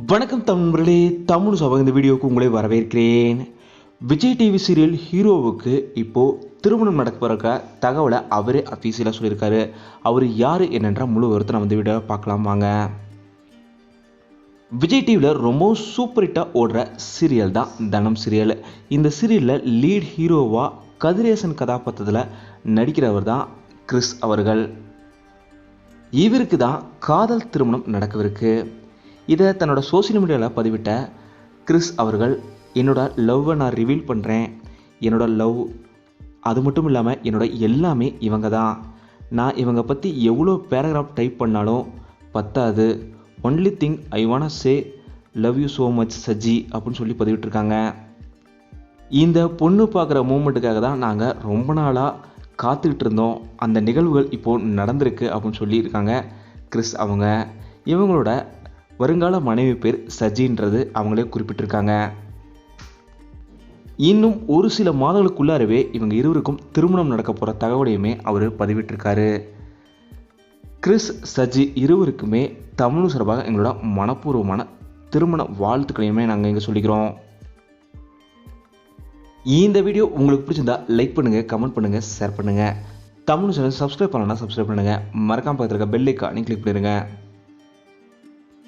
வணக்கம் தமிழர்களே தமிழ் சபை இந்த வீடியோவுக்கு உங்களை வரவேற்கிறேன். விஜய் டிவி சீரியல் ஹீரோவுக்கு இப்போது திருமணம் நடக்க போகிறக்க தகவலை அவரே அஃபீஷியலாக சொல்லியிருக்காரு. அவர் யார் என்னென்ற முழு விவரத்தை நம்ம இந்த வீடியோவை பார்க்கலாம் வாங்க. விஜய் டிவியில் ரொம்ப சூப்பர் ஹிட்டாக ஓடுற சீரியல் தான் தனம் சீரியல் இந்த சீரியலில் லீட் ஹீரோவாக கதிரேசன் கதாபாத்திரத்தில் நடிக்கிறவர் தான் கிறிஸ் அவர்கள். இவருக்கு தான் காதல் திருமணம் நடக்கவிருக்கு. இதை தன்னோட சோஷியல் மீடியாவில் பதிவிட்ட கிறிஸ் அவர்கள் என்னோட லவ்வை நான் ரிவீல் பண்ணுறேன் என்னோட லவ் அது மட்டும் இல்லாமல் என்னோட எல்லாமே இவங்க தான். நான் இவங்க பற்றி எவ்வளோ பேராகிராஃப் டைப் பண்ணாலும் பத்தாது. Only thing I wanna say love you so much Saji அப்படின்னு சொல்லி பதிவிட்டிருக்காங்க. இந்த பொண்ணு பார்க்குற மூமெண்ட்டுக்காக தான் நாங்கள் ரொம்ப நாளாக காத்துக்கிட்டு இருந்தோம். அந்த நிகழ்வுகள் இப்போது நடந்திருக்கு அப்படின்னு சொல்லியிருக்காங்க கிறிஸ் அவங்க. இவங்களோட வருங்கால மனைவி பேர் சஜின்றது அவங்களே குறிப்பிட்டிருக்காங்க. இன்னும் ஒரு சில மாதங்களுக்குள்ளாரவே இவங்க இருவருக்கும் திருமணம் நடக்க போகிற தகவலையுமே அவர் பதிவிட்டிருக்காரு. கிறிஸ் சஜி இருவருக்குமே தமிழ் சார்பாக எங்களோட மனப்பூர்வமான திருமண வாழ்த்துக்களையுமே நாங்கள் இங்கே சொல்லிக்கிறோம். இந்த வீடியோ உங்களுக்கு பிடிச்சிருந்தா லைக் பண்ணுங்கள் கமெண்ட் பண்ணுங்கள் ஷேர் பண்ணுங்கள் தமிழ் சேனல் சப்ஸ்கிரைப் பண்ணலன்னா சப்ஸ்கிரைப் பண்ணுங்கள் மறக்காமல் பக்கத்தில் இருக்க பெல் ஐக்கானையும் கிளிக் பண்ணிடுங்க